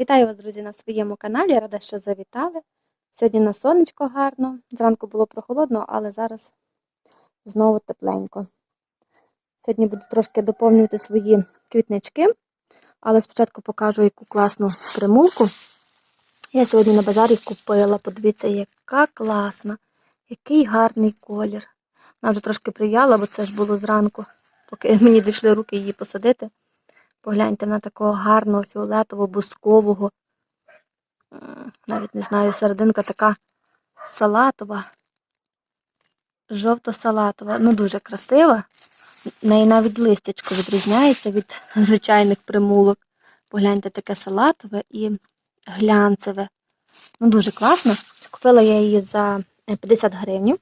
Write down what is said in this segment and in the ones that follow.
Вітаю вас, друзі, на своєму каналі. Рада, що завітали. Сьогодні на сонечко гарно. Зранку було прохолодно, але зараз знову тепленько. Сьогодні буду трошки доповнювати свої квітнички, але спочатку покажу яку класну примулку. Я сьогодні на базарі купила. Подивіться, яка класна, який гарний колір. Вона вже трошки прив'яла, бо це ж було зранку, поки мені дійшли руки її посадити. Погляньте на такого гарного фіолетового, бускового. Навіть не знаю, серединка така салатова, жовто-салатова. Ну, дуже красива. Неї навіть листячко відрізняється від звичайних примулок. Погляньте, таке салатове і глянцеве. Ну, дуже класно. Купила я її за е, 50 гривень.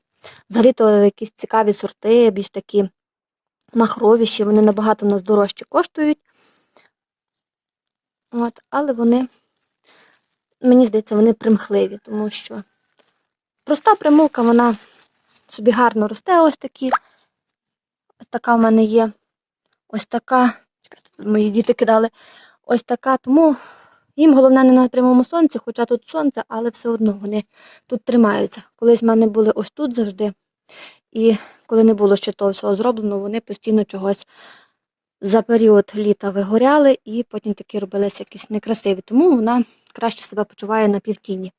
Взагалі то якісь цікаві сорти, більш такі махровіші, вони набагато в нас дорожче коштують. От, але вони, мені здається, вони примхливі, тому що проста примулка, вона собі гарно росте, ось такі. Така в мене є. Ось така. Чекайте, мої діти кидали. Ось така. Тому їм головне не на прямому сонці, хоча тут сонце, але все одно вони тут тримаються. Колись в мене були ось тут завжди. І коли не було ще того всього зроблено, вони постійно чогось за період літа вигоряли і потім такі робилися якісь некрасиві. Тому вона краще себе почуває на півтіні.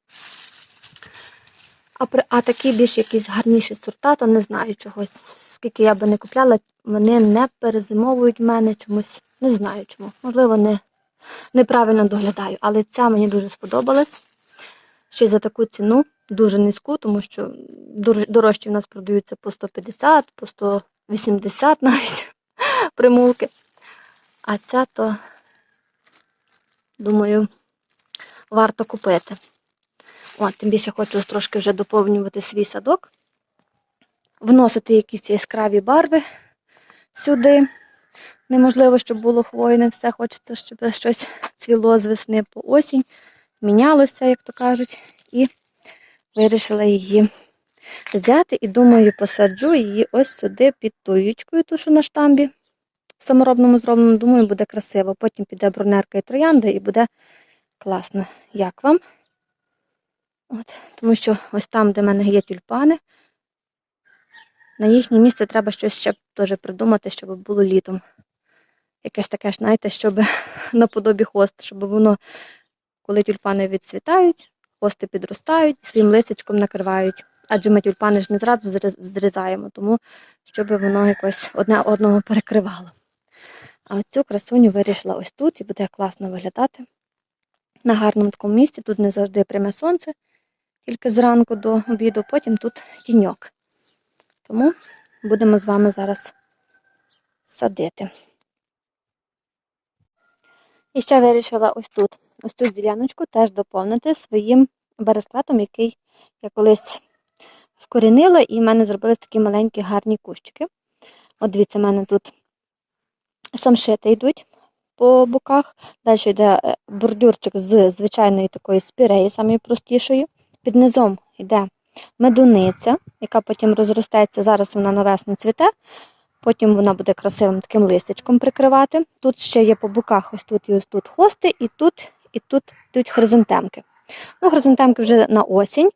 А, при, а такі більш якісь гарніші сорта, то не знаю чогось. Скільки я би не купляла, вони не перезимовують в мене чомусь. Не знаю чому. Можливо, не, неправильно доглядаю. Але ця мені дуже сподобалась. Ще за таку ціну, дуже низьку, тому що дор- дорожчі в нас продаються по 150, по 180 навіть примулки. А ця то, думаю, варто купити. От, тим більше хочу трошки вже доповнювати свій садок, вносити якісь яскраві барви сюди. Неможливо, щоб було хвойне, все хочеться, щоб щось цвіло з весни по осінь, мінялося, як то кажуть, і вирішила її взяти і думаю, посаджу її ось сюди під туючкою, ту, що на штамбі саморобному зроблено, думаю, буде красиво. Потім піде бронерка і троянда і буде класно. Як вам? От, тому що ось там, де в мене є тюльпани, на їхнє місце треба щось ще теж придумати, щоб було літом. Якесь таке, знаєте, щоб наподобі хост, щоб воно, коли тюльпани відцвітають, хости підростають, своїм лисичком накривають. Адже ми тюльпани ж не зразу зрізаємо, тому щоб воно якось одне одного перекривало. А цю красуню вирішила ось тут і буде класно виглядати. На гарному такому місці. Тут не завжди пряме сонце, тільки зранку до обіду, потім тут тіньок. Тому будемо з вами зараз садити. І ще вирішила ось тут, ось цю діляночку теж доповнити своїм бересклетом, який я колись вкорінила, і в мене зробились такі маленькі гарні кущики. От дивіться, в мене тут самшити йдуть по боках. Далі йде е, бордюрчик з звичайної такої спіреї, самої. Під низом йде медуниця, яка потім розростеться. Зараз вона на весну цвіте. Потім вона буде красивим таким листячком прикривати. Тут ще є по боках, ось тут і ось тут хости, і тут, і тут йдуть хризантемки. Ну, хризантемки вже на осінь.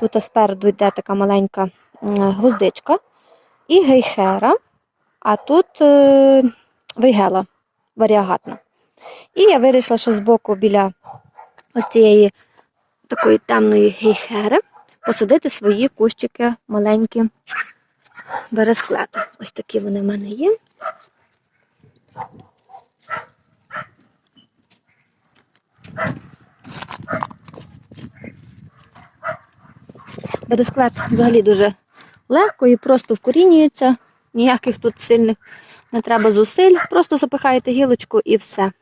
Тут спереду йде така маленька гвоздичка і гейхера, а тут е, вейгела варіагатна. І я вирішила, що збоку біля ось цієї такої темної гейхери посадити свої кущики маленькі бересклету. Ось такі вони в мене є. Бересклет взагалі дуже легко і просто вкорінюється. Ніяких тут сильних не треба зусиль. Просто запихаєте гілочку і все.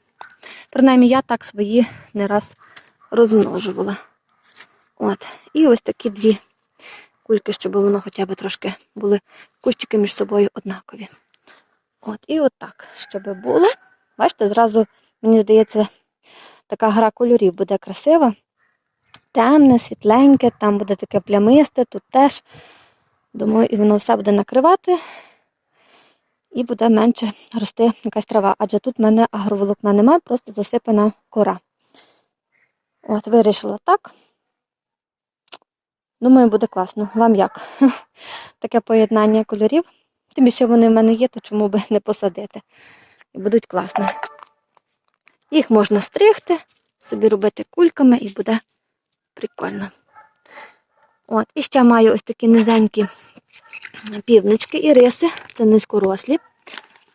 Принаймні, я так свої не раз розмножувала. От. І ось такі дві кульки, щоб воно хоча б трошки були кущики між собою однакові. От, і от так, щоб було. Бачите, зразу, мені здається, така гра кольорів буде красива. Темне, світленьке, там буде таке плямисте, тут теж. Думаю, і воно все буде накривати, і буде менше рости якась трава. Адже тут в мене агроволокна немає, просто засипана кора. От, вирішила так. Думаю, буде класно. Вам як? Таке поєднання кольорів. Тим більше вони в мене є, то чому би не посадити. І будуть класно. Їх можна стригти, собі робити кульками і буде прикольно. От, і ще маю ось такі низенькі півнички і риси. Це низькорослі.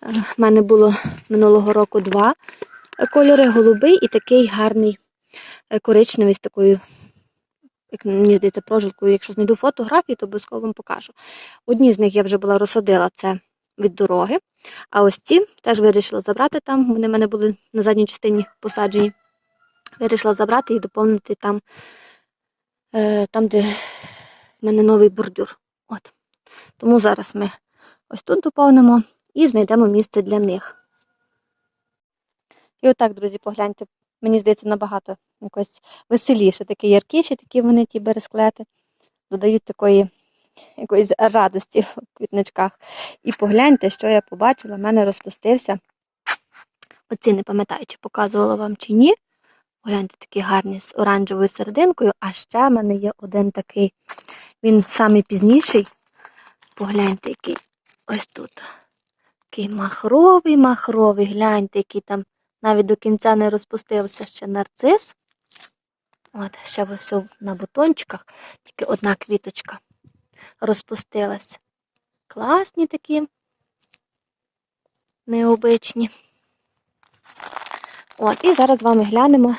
У мене було минулого року два кольори: голубий і такий гарний е, коричневий з такою, як мені здається, прожилкою. Якщо знайду фотографії, то обов'язково вам покажу. Одні з них я вже була розсадила це від дороги. А ось ці теж вирішила забрати там. Вони в мене були на задній частині посаджені. Вирішила забрати і доповнити там, е, там де в мене новий бордюр. От. Тому зараз ми ось тут доповнимо і знайдемо місце для них. І отак, друзі, погляньте, мені здається, набагато якось веселіше, такі яркіші, такі вони ті бересклети, додають такої якоїсь радості в квітничках. І погляньте, що я побачила, в мене розпустився. Оці не пам'ятаю, чи показувала вам чи ні. Погляньте, такі гарні з оранжевою серединкою, а ще в мене є один такий, він самий пізніший. Погляньте, який ось тут. Такий махровий, махровий. Гляньте, який там навіть до кінця не розпустився ще нарцис. От, ще все на бутончиках, тільки одна квіточка розпустилась. Класні такі, необичні. От, і зараз з вами глянемо,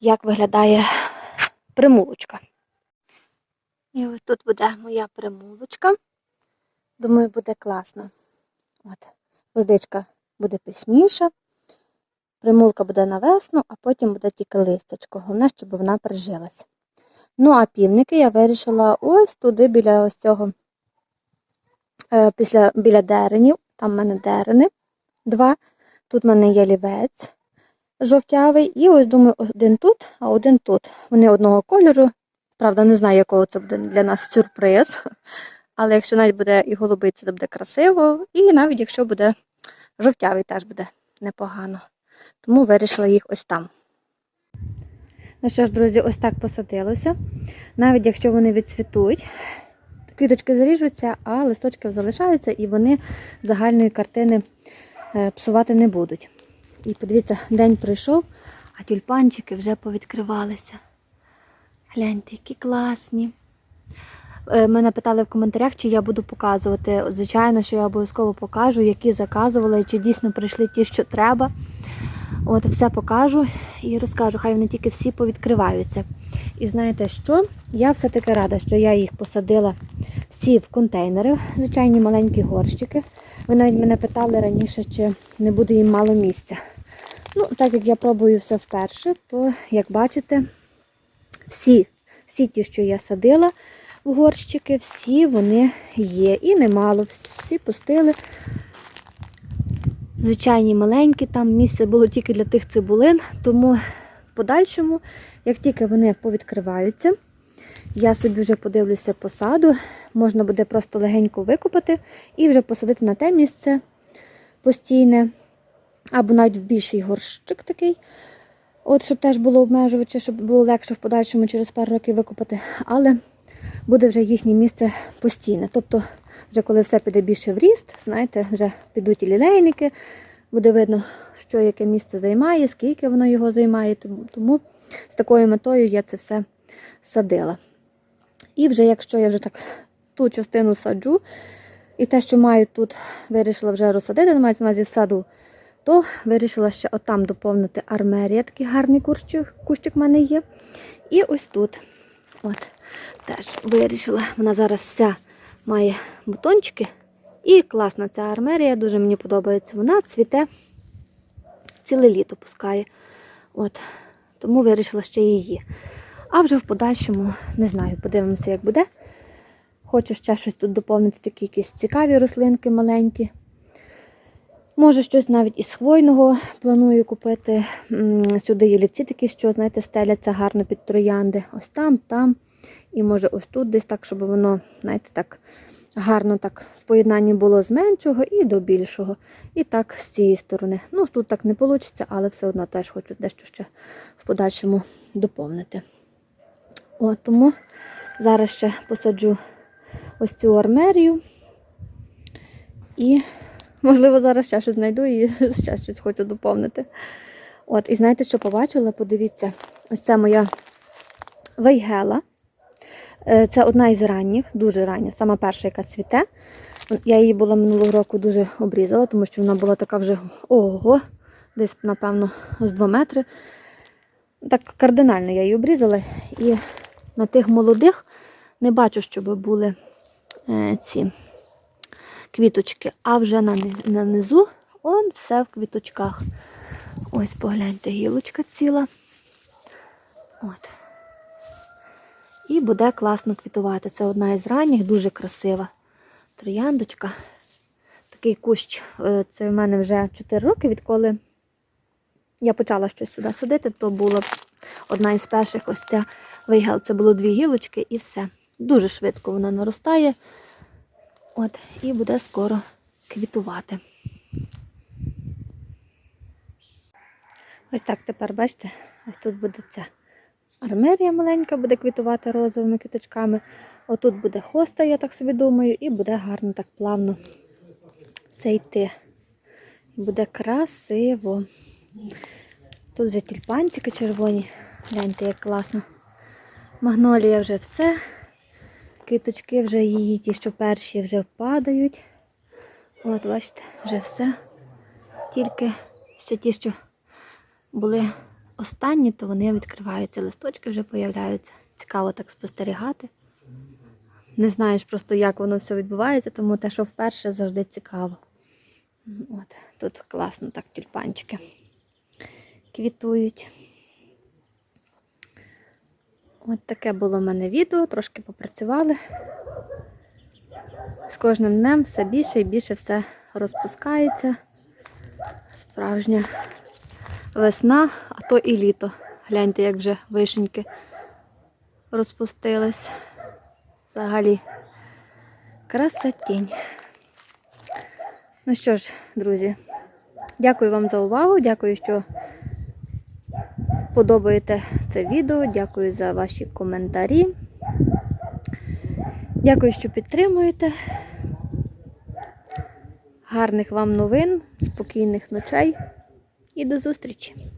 як виглядає примулочка. І ось тут буде моя примулочка. Думаю, буде класно. От, Водичка буде пишніша, примулка буде на весну, а потім буде тільки листячко. Головне, щоб вона прижилась. Ну, а півники я вирішила ось туди біля ось цього, е, після, біля деренів. Там в мене дерени два. Тут в мене є лівець жовтявий. І ось думаю, один тут, а один тут. Вони одного кольору. Правда, не знаю, якого це буде для нас сюрприз. Але якщо навіть буде і голубий, це буде красиво. І навіть якщо буде жовтявий, теж буде непогано. Тому вирішила їх ось там. Ну що ж, друзі, ось так посадилося. Навіть якщо вони відцвітуть, квіточки заріжуться, а листочки залишаються і вони загальної картини е, псувати не будуть. І подивіться, день пройшов, а тюльпанчики вже повідкривалися. Гляньте, які класні. Е, Мене питали в коментарях, чи я буду показувати. Звичайно, що я обов'язково покажу, які заказувала, і чи дійсно прийшли ті, що треба. От, все покажу і розкажу, хай вони тільки всі повідкриваються. І знаєте що? Я все-таки рада, що я їх посадила всі в контейнери, звичайні маленькі горщики. Ви навіть мене питали раніше, чи не буде їм мало місця. Ну, так як я пробую все вперше, то, як бачите, всі, всі ті, що я садила в горщики, всі вони є. І немало, всі пустили. Звичайні маленькі, там місце було тільки для тих цибулин, тому в подальшому, як тільки вони повідкриваються, я собі вже подивлюся посаду, можна буде просто легенько викопати і вже посадити на те місце постійне, або навіть в більший горщик такий. От, щоб теж було обмежуваче, щоб було легше в подальшому через пару років викопати. Але буде вже їхнє місце постійне. Тобто, вже коли все піде більше в ріст, знаєте, вже підуть і лілейники, буде видно, що яке місце займає, скільки воно його займає. Тому- з такою метою я це все садила. І вже якщо я вже так ту частину саджу, і те, що маю тут, вирішила вже розсадити, мається на увазі в саду, то вирішила ще отам доповнити армерія, такий гарний кущик, кущик в мене є. І ось тут. От, теж вирішила. Вона зараз вся має бутончики. І класна ця армерія, дуже мені подобається. Вона цвіте ціле літо пускає. От, тому вирішила ще її. А вже в подальшому, не знаю, подивимося, як буде. Хочу ще щось тут доповнити, такі якісь цікаві рослинки маленькі. Може, щось навіть із хвойного планую купити. Сюди є такі, що, знаєте, стеляться гарно під троянди. Ось там, там. І може ось тут десь так, щоб воно, знаєте, так гарно так в поєднанні було з меншого і до більшого. І так з цієї сторони. Ну, тут так не вийде, але все одно теж хочу дещо ще в подальшому доповнити. О, тому зараз ще посаджу ось цю армерію. І, можливо, зараз ще щось знайду і ще щось хочу доповнити. От, і знаєте, що побачила? Подивіться, ось це моя вейгела. Е, Це одна із ранніх, дуже рання, сама перша, яка цвіте. Я її була минулого року дуже обрізала, тому що вона була така вже ого, десь, напевно, з 2 метри. Так кардинально я її обрізала. І на тих молодих не бачу, щоб були е, ці квіточки. А вже на, низу он все в квіточках. Ось погляньте, гілочка ціла. От. І буде класно квітувати. Це одна із ранніх, дуже красива трояндочка. Такий кущ. е, Це в мене вже 4 роки, відколи я почала щось сюди садити, то була одна із перших ось ця вейгел. Це було дві гілочки і все. Дуже швидко вона наростає. От, і буде скоро квітувати. Ось так тепер, бачите, ось тут буде ця армерія маленька, буде квітувати розовими квіточками. Отут буде хоста, я так собі думаю, і буде гарно так плавно все йти. Буде красиво. Тут вже тюльпанчики червоні. Гляньте, як класно. Магнолія вже все. Квіточки вже її, ті, що перші вже падають. От, бачите, вже все. Тільки ще ті, що були останні, то вони відкриваються. Листочки вже появляються. Цікаво так спостерігати. Не знаєш просто, як воно все відбувається, тому те, що вперше завжди цікаво. От, тут класно так тюльпанчики квітують. От таке було в мене відео, трошки попрацювали. З кожним днем все більше і більше все розпускається. Справжня весна, а то і літо. Гляньте, як вже вишеньки розпустились. Взагалі красотінь. Ну що ж, друзі, дякую вам за увагу. Дякую, що подобаєте це відео. Дякую за ваші коментарі. Дякую, що підтримуєте. Гарних вам новин, спокійних ночей і до зустрічі!